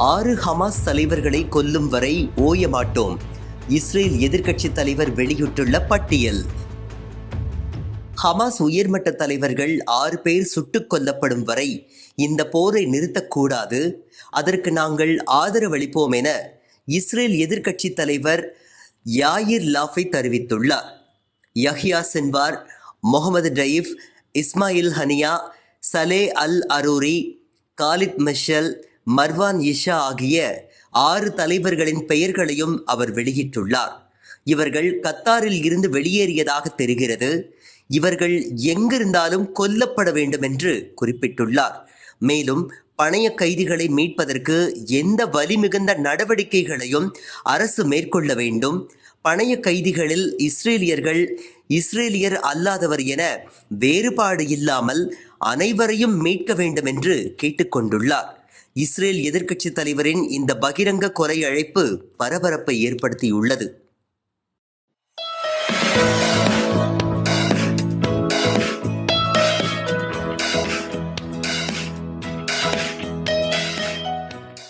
ஆறு ஹமாஸ் தலைவர்களை கொல்லும் வரை ஓய மாட்டோம். இஸ்ரேல் எதிர்க்கட்சி தலைவர் வெளியிட்டுள்ள பட்டியல். ஹமாஸ் உயர்மட்ட தலைவர்கள் ஆறு பேர் சுட்டுக் கொல்லப்படும் வரை இந்த போரை நிறுத்தக்கூடாது. அதற்கு நாங்கள் ஆதரவளிப்போம் என இஸ்ரேல் எதிர்க்கட்சி தலைவர் யாயிர் லாஃபை தெரிவித்துள்ளார். Yahya Sinwar Mohammed Deif Ismail Haniyeh Saleh al Arouri Khaled Mashal Marwan Issa ஆகிய ஆறு தலைவர்களின் பெயர்களையும் அவர் வெளியிட்டுள்ளார். இவர்கள் கத்தாரில் இருந்து வெளியேறியதாக தெரிகிறது. இவர்கள் எங்கிருந்தாலும் கொல்லப்பட வேண்டும் என்று குறிப்பிட்டுள்ளார். மேலும் பணைய கைதிகளை மீட்பதற்கு எந்த வலிமிகுந்த நடவடிக்கைகளையும் அரசு மேற்கொள்ள வேண்டும். பணைய கைதிகளில் இஸ்ரேலியர்கள் இஸ்ரேலியர் அல்லாதவர் என வேறுபாடு இல்லாமல் அனைவரையும் மீட்க வேண்டும் என்று கேட்டுக்கொண்டுள்ளார். இஸ்ரேல் எதிர்க்கட்சி தலைவரின் இந்த பகிரங்க குறை அழைப்பு பரபரப்பை ஏற்படுத்தியுள்ளது.